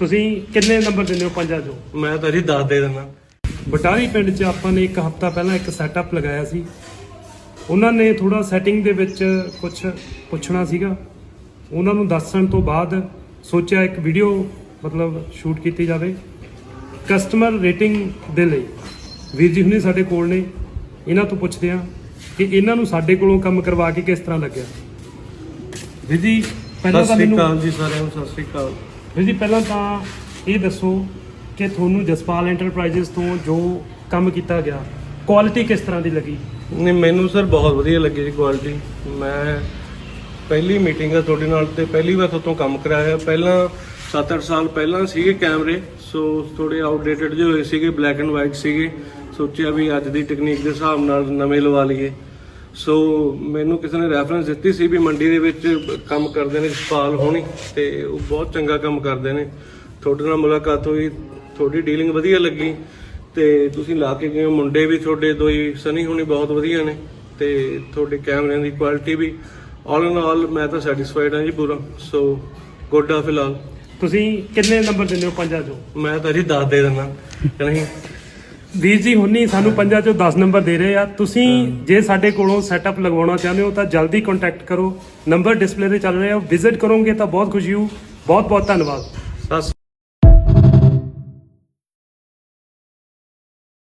ਤੁਸੀਂ ਕਿੰਨੇ ਨੰਬਰ ਦਿੰਦੇ ਹੋ? ਪੰਜਾਂ ਚੋਂ? ਮੈਂ ਤਾਂ ਜੀ ਦੱਸ ਦੇ ਦਿੰਦਾ। ਬਟਾਲੀ ਪਿੰਡ 'ਚ ਆਪਾਂ ਨੇ ਇੱਕ ਹਫਤਾ ਪਹਿਲਾਂ ਇੱਕ ਸੈਟਅਪ ਲਗਾਇਆ ਸੀ। ਉਹਨਾਂ ਨੇ ਥੋੜਾ ਸੈਟਿੰਗ ਦੇ ਵਿੱਚ ਕੁਝ ਪੁੱਛਣਾ ਸੀਗਾ। ਉਹਨਾਂ ਨੂੰ ਦੱਸਣ ਤੋਂ ਬਾਅਦ ਸੋਚਿਆ ਇੱਕ ਵੀਡੀਓ ਮਤਲਬ ਸ਼ੂਟ ਕੀਤੀ ਜਾਵੇ। ਕਸਟਮਰ ਰੇਟਿੰਗ ਦੇ ਲਈ। ਵੀਰ ਜੀ ਹੁਣੇ ਸਾਡੇ ਕੋਲ ਨੇ। ਇਹਨਾਂ ਤੋਂ ਪੁੱਛਦੇ ਆ ਕਿ ਇਹਨਾਂ ਨੂੰ ਸਾਡੇ ਕੋਲੋਂ ਕੰਮ ਕਰਵਾ ਕੇ ਕਿਸ ਤਰ੍ਹਾਂ ਲੱਗਿਆ। ਵੀਰ ਜੀ ਪਹਿਲਾਂ ਸਤਿ ਤਾਂ ਸ੍ਰੀ ਮੈਨੂੰ ਅਕਾਲ ਜੀ ਸਾਰਿਆਂ ਨੂੰ ਸਤਿ ਸ੍ਰੀ ਅਕਾਲ। ਵੀਰ ਜੀ, ਪਹਿਲਾਂ ਤਾਂ ਇਹ ਦੱਸੋ ਕਿ ਤੁਹਾਨੂੰ ਜਸਪਾਲ ਐਂਟਰਪ੍ਰਾਈਜ਼ਸ ਤੋਂ ਜੋ ਕੰਮ ਕੀਤਾ ਗਿਆ ਕੁਆਲਿਟੀ ਕਿਸ ਤਰ੍ਹਾਂ ਦੀ ਲੱਗੀ? ਨਹੀਂ, ਮੈਨੂੰ ਸਰ ਬਹੁਤ ਵਧੀਆ ਲੱਗੀ ਜੀ ਕੁਆਲਿਟੀ ਮੈਂ ਪਹਿਲੀ ਮੀਟਿੰਗ ਹੈ ਤੁਹਾਡੇ ਨਾਲ ਤੇ ਪਹਿਲੀ ਵਾਰ ਤੁਹਾਡੇ ਕੰਮ ਕਰਾਇਆ। ਪਹਿਲਾਂ 7-8 ਸਾਲ ਪਹਿਲਾਂ ਸੀਗੇ ਕੈਮਰੇ, ਸੋ ਥੋੜੇ ਆਊਟਡੇਟਡ ਜਿਹੇ ਹੋਏ ਸੀਗੇ ਬਲੈਕ ਐਂਡ ਵਾਈਟ ਸੀਗੇ। ਸੋਚਿਆ ਵੀ ਅੱਜ ਦੀ ਟੈਕਨੀਕ ਦੇ ਹਿਸਾਬ ਨਾਲ ਨਵੇਂ ਲਵਾ ਲਈਏ। ਸੋ ਮੈਨੂੰ ਕਿਸੇ ਨੇ ਰੈਫਰੈਂਸ ਦਿੱਤੀ ਸੀ ਵੀ ਮੰਡੀ ਦੇ ਵਿੱਚ ਕੰਮ ਕਰਦੇ ਨੇ ਜਸਪਾਲ ਹੋਣੀ ਤੇ ਉਹ ਬਹੁਤ ਚੰਗਾ ਕੰਮ ਕਰਦੇ ਨੇ। ਤੁਹਾਡੇ ਨਾਲ ਮੁਲਾਕਾਤ ਹੋਈ ਤੁਹਾਡੀ ਡੀਲਿੰਗ ਵਧੀਆ ਲੱਗੀ ਤੇ ਤੁਸੀਂ ਲਾ ਕੇ ਗਏ ਹੋ, ਮੁੰਡੇ ਵੀ ਤੁਹਾਡੇ ਦੋਈ ਸਨੀ ਹੋਣੀ ਬਹੁਤ ਵਧੀਆ ਨੇ ਤੇ ਤੁਹਾਡੇ ਕੈਮਰਿਆਂ ਦੀ ਕੁਆਲਿਟੀ ਵੀ। ਆਲ ਇਨ ਆਲ ਮੈਂ ਤਾਂ ਸੈਟੀਸਫਾਈਡ ਹਾਂ ਜੀ ਪੂਰਾ। ਸੋ ਗੁੱਡ ਆ ਫਿਲਹਾਲ। ਤੁਸੀਂ ਕਿੰਨੇ ਨੰਬਰ ਦਿੰਦੇ ਹੋ ਪੰਜਾਂ ਚੋਂ? ਮੈਂ ਤਾਂ ਜੀ ਦੱਸ ਦੇ ਦਿੰਦਾ। ਕਿ ਨਹੀਂ? ਵੀਰ ਜੀ ਹੁਣੀ ਸਾਨੂੰ ਪੰਜਾਂ ਚੋਂ 10 ਨੰਬਰ ਦੇ ਰਹੇ ਆ। ਤੁਸੀਂ ਜੇ ਸਾਡੇ ਕੋਲੋਂ ਸੈਟਅਪ ਲਗਵਾਉਣਾ ਚਾਹੁੰਦੇ ਹੋ ਤਾਂ ਜਲਦੀ ਕੰਟੈਕਟ ਕਰੋ। ਨੰਬਰ ਡਿਸਪਲੇ ਤੇ ਚੱਲ ਰਿਹਾ ਵਿਜ਼ਿਟ ਕਰੋਗੇ ਤਾਂ ਬਹੁਤ ਖੁਸ਼ੀ ਹੋ ਬਹੁਤ ਬਹੁਤ ਧੰਨਵਾਦ